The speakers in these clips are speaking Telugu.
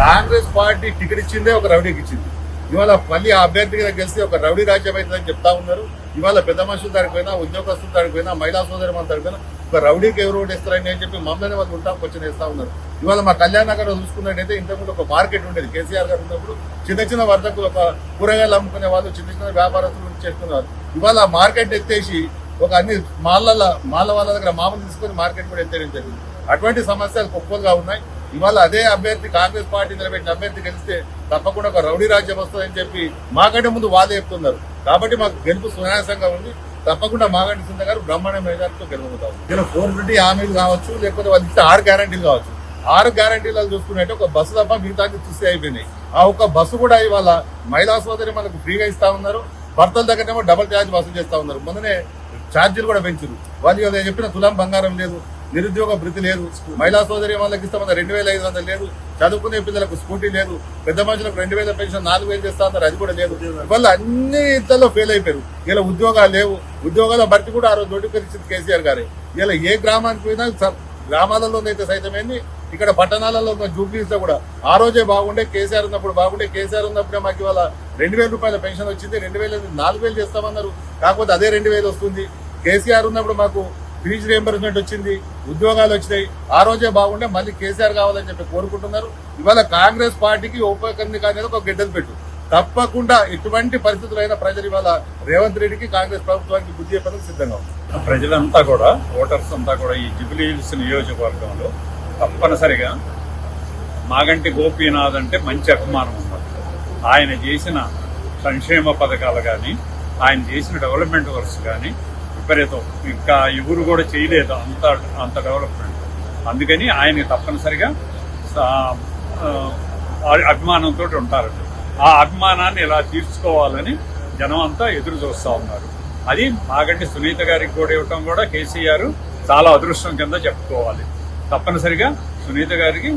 కాంగ్రెస్ పార్టీ టికెట్ ఇచ్చిందే ఒక రౌడీకి ఇచ్చింది. ఇవాళ మళ్ళీ ఆ అభ్యర్థిగా గెలిస్తే ఒక రౌడీ రాజ్యం అవుతుందని చెప్తా ఉన్నారు. ఇవాళ పెద్ద మనుషులు దాడిపోయినా ఉద్యోగస్తులు దాడిపోయినా మహిళా సోదరి మన దాడిపోయినా ఒక రౌడీకి ఎవరు ఓటు వేస్తారని అని చెప్పి మమ్మల్ని వాళ్ళు ఉంటాం కొంచెం వేస్తా ఉన్నారు. ఇవాళ మా కళ్యాణ్ నగర్ చూసుకున్నట్టయితే ఇంతకుముందు ఒక మార్కెట్ ఉండేది కేసీఆర్ గారు ఉన్నప్పుడు చిన్న చిన్న వర్తకులు ఒక కూరగాయలు అమ్ముకునే వాళ్ళు చిన్న చిన్న వ్యాపారస్తులు చేస్తున్నారు. ఇవాళ మార్కెట్ ఎత్తేసి ఒక అన్ని మాళ్ళ మాళ్ళ వాళ్ళ దగ్గర మామూలు తీసుకొని మార్కెట్ కూడా ఎత్తేయడం జరిగింది. అటువంటి సమస్యలు కుప్పలుగా ఉన్నాయి. ఇవాళ అదే అభ్యర్థి కాంగ్రెస్ పార్టీ నిలబెట్టిన అభ్యర్థి గెలిస్తే తప్పకుండా ఒక రౌడీ రాజ్యం వస్తుందని చెప్పి మాకంటే ముందు వాళ్ళే చెప్తున్నారు. కాబట్టి మాకు గెలుపు సునాయాసంగా ఉంది. తప్పకుండా మాగంటి సింధ గారు బ్రహ్మాండ మెజార్టీతో గెలుపుతాం ఇలా ఫోర్ ఫిఫ్టీ హామీలు కావచ్చు లేకపోతే వాళ్ళు ఆరు గ్యారంటీలు కావచ్చు. ఆరు గ్యారంటీలు చూసుకున్నట్టు ఒక బస్సు తప్ప మిగతా చూస్తే అయిపోయినాయి. ఆ ఒక్క బస్సు కూడా ఇవాళ మహిళా సోదరి మనకు ఫ్రీగా ఇస్తా ఉన్నారు. భర్తల దగ్గరేమో డబుల్ ఛార్జ్ వసూలు చేస్తా ఉన్నారు. మొన్ననే ఛార్జీలు కూడా పెంచారు వాళ్ళు చెప్పిన తులం బంగారం లేదు. నిరుద్యోగ భృతి లేదు. మహిళా సోదరి వాళ్ళకి ఇస్తామన్న రెండు వేల ఐదు వందలు లేదు. చదువుకునే పిల్లలకు స్కూటీ లేదు. పెద్ద మనుషులకు రెండు వేల పెన్షన్ నాలుగు వేలు చేస్తా అన్నారు అది కూడా లేదు. ఇవాళ అన్ని ఇళ్ళలో ఫెయిల్ అయిపోయారు. ఇలా ఉద్యోగాలు లేవు. ఉద్యోగాల భర్తీ కూడా ఆ రోజు నోటిఫికేషన్ కేసీఆర్ గారే. ఇలా ఏ గ్రామానికి పోయినా స- గ్రామాలలోనైతే సైతమేంది ఇక్కడ పట్టణాలలో ఉన్న జూబ్లీస్లో కూడా. ఆ రోజే బాగుండే కేసీఆర్ ఉన్నప్పుడు బాగుండే. కేసీఆర్ ఉన్నప్పుడే మాకు ఇవాళ రెండు వేల రూపాయల పెన్షన్ వచ్చింది. రెండు వేల నాలుగు వేలు చేస్తామన్నారు కాకపోతే అదే రెండు వేలు వస్తుంది. కేసీఆర్ ఉన్నప్పుడు మాకు ఫీజు రియంబర్స్మెంట్ వచ్చింది ఉద్యోగాలు వచ్చినాయి. ఆ రోజే బాగుండే మళ్ళీ కేసీఆర్ కావాలని చెప్పి కోరుకుంటున్నారు. ఇవాళ కాంగ్రెస్ పార్టీకి ఉపకరణిక అనేది ఒక గిడ్డలు పెట్టు. తప్పకుండా ఎటువంటి పరిస్థితులైనా ప్రజలు ఇవాళ రేవంత్ రెడ్డికి కాంగ్రెస్ ప్రభుత్వానికి బుద్ధి చెప్పడానికి సిద్ధంగా ఉంది ప్రజలంతా కూడా ఓటర్స్ అంతా కూడా ఈ జుబిలీ హిల్స్ నియోజకవర్గంలో తప్పనిసరిగా మాగంటి గోపీనాథ్ అంటే మంచి అభిమానం ఉన్నారు ఆయన చేసిన సంక్షేమ పథకాలు కానీ ఆయన చేసిన డెవలప్మెంట్ వర్క్స్ కానీ విపరీతం ఇంకా ఎవరు కూడా చేయలేదు అంత అంత డెవలప్మెంట్ అందుకని ఆయన తప్పనిసరిగా అభిమానంతో ఉంటారు ఆ అభిమానాన్ని ఇలా తీర్చుకోవాలని జనం అంతా ఎదురు చూస్తా ఉన్నారు. అది మాగంటి సునీత గారికి కూడా ఇవ్వటం కూడా కేసీఆర్ చాలా అదృష్టం కింద చెప్పుకోవాలి. తప్పనిసరిగా సునీత గారికి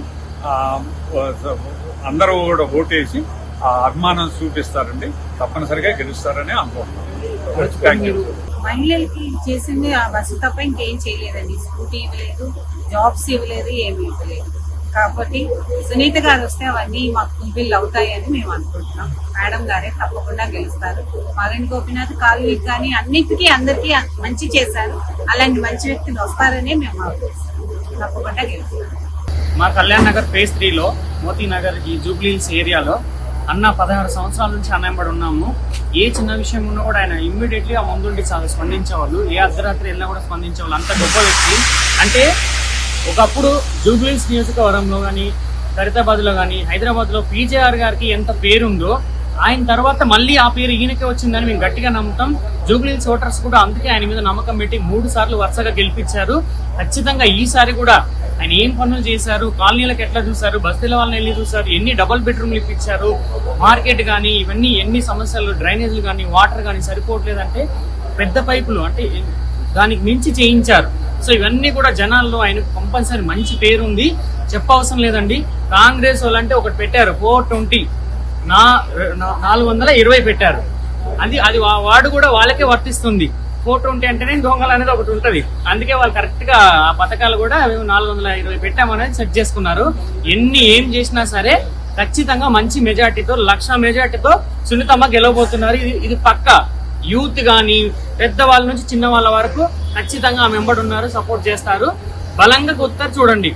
అందరూ కూడా ఓటేసి ఆ అభిమానం చూపిస్తారండి. తప్పనిసరిగా గెలుస్తారని అనుకుంటున్నాను థ్యాంక్ యూ మహిళలకి చేసింది ఆ బస్సు తప్ప ఇంకేం చేయలేదండి. స్కూటీ ఇవ్వలేదు జాబ్స్ ఇవ్వలేదు ఏమి ఇవ్వలేదు. కాబట్టి సునీత గారు వస్తే అవన్నీ మాకు ఫుల్ఫిల్ అవుతాయని మేము అనుకుంటున్నాం. మేడం గారే తప్పకుండా గెలుస్తారు. మరణ్ గోపినాథ్ కాలు కానీ అన్నిటికీ అందరికీ మంచి చేశారు. అలాంటి మంచి వ్యక్తులు వస్తారనే మేము ఆలోచిస్తాం తప్పకుండా గెలుస్తారు. మా కళ్యాణ్ నగర్ ఫేజ్ త్రీలో మోతీ నగర్ ఈ జూబ్లీహిల్స్ ఏరియాలో అన్న పదహారు సంవత్సరాల నుంచి అన్నయ్యబడి ఉన్నాము. ఏ చిన్న విషయం ఉన్నా కూడా ఆయన ఇమ్మీడియట్లీ ఆ ముందుండి చాలా స్పందించేవాళ్ళు. ఏ అర్ధరాత్రి వెళ్ళినా కూడా స్పందించేవాళ్ళు. అంత గొప్ప వ్యక్తి. అంటే ఒకప్పుడు జూబ్లీస్ నియోజకవర్గంలో కానీ ఖరితాబాద్లో కానీ హైదరాబాద్లో పీజేఆర్ గారికి ఎంత పేరుందో ఆయన తర్వాత మళ్ళీ ఆ పేరు ఈయనకే వచ్చిందని మేము గట్టిగా నమ్ముతాం. జూబ్లీ ఓటర్స్ కూడా అందుకే ఆయన మీద నమ్మకం పెట్టి మూడు సార్లు వరుసగా గెలిపించారు. ఖచ్చితంగా ఈసారి కూడా ఆయన ఏం పనులు చేశారు? కాలనీలకు ఎట్లా చూశారు? బస్తీల వాళ్ళని వెళ్ళి చూశారు? ఎన్ని డబుల్ బెడ్రూమ్లు ఇప్పించారు? మార్కెట్ కానీ ఇవన్నీ ఎన్ని సమస్యలు? డ్రైనేజీలు కానీ వాటర్ కానీ సరిపోవట్లేదంటే పెద్ద పైపులు అంటే దానికి మించి చేయించారు. సో ఇవన్నీ కూడా జనాల్లో ఆయనకు కంపల్సరీ మంచి పేరు ఉంది చెప్పవసరం లేదండి. కాంగ్రెస్ వాళ్ళంటే ఒకటి పెట్టారు. Four twenty. నా నా- నాలుగు వందల ఇరవై పెట్టారు. అది అది వా- వాడు కూడా వాళ్ళకే వర్తిస్తుంది. ఫోటో ఉంటే అంటేనే దొంగలు అనేది ఒకటి ఉంటది. అందుకే వాళ్ళు కరెక్ట్గా ఆ పథకాలు కూడా మేము నాలుగు వందల ఇరవై పెట్టామనేది సెట్ చేసుకున్నారు. ఎన్ని ఏం చేసినా సరే ఖచ్చితంగా మంచి మెజార్టీతో లక్ష మెజార్టీతో సునీతమ్మ గెలవబోతున్నారు. ఇది ఇది పక్క. యూత్ కానీ పెద్ద వాళ్ళ నుంచి చిన్న వాళ్ళ వరకు ఖచ్చితంగా ఆమె వెంబడి ఉన్నారు సపోర్ట్ చేస్తారు. బలంగా కొత్త చూడండి.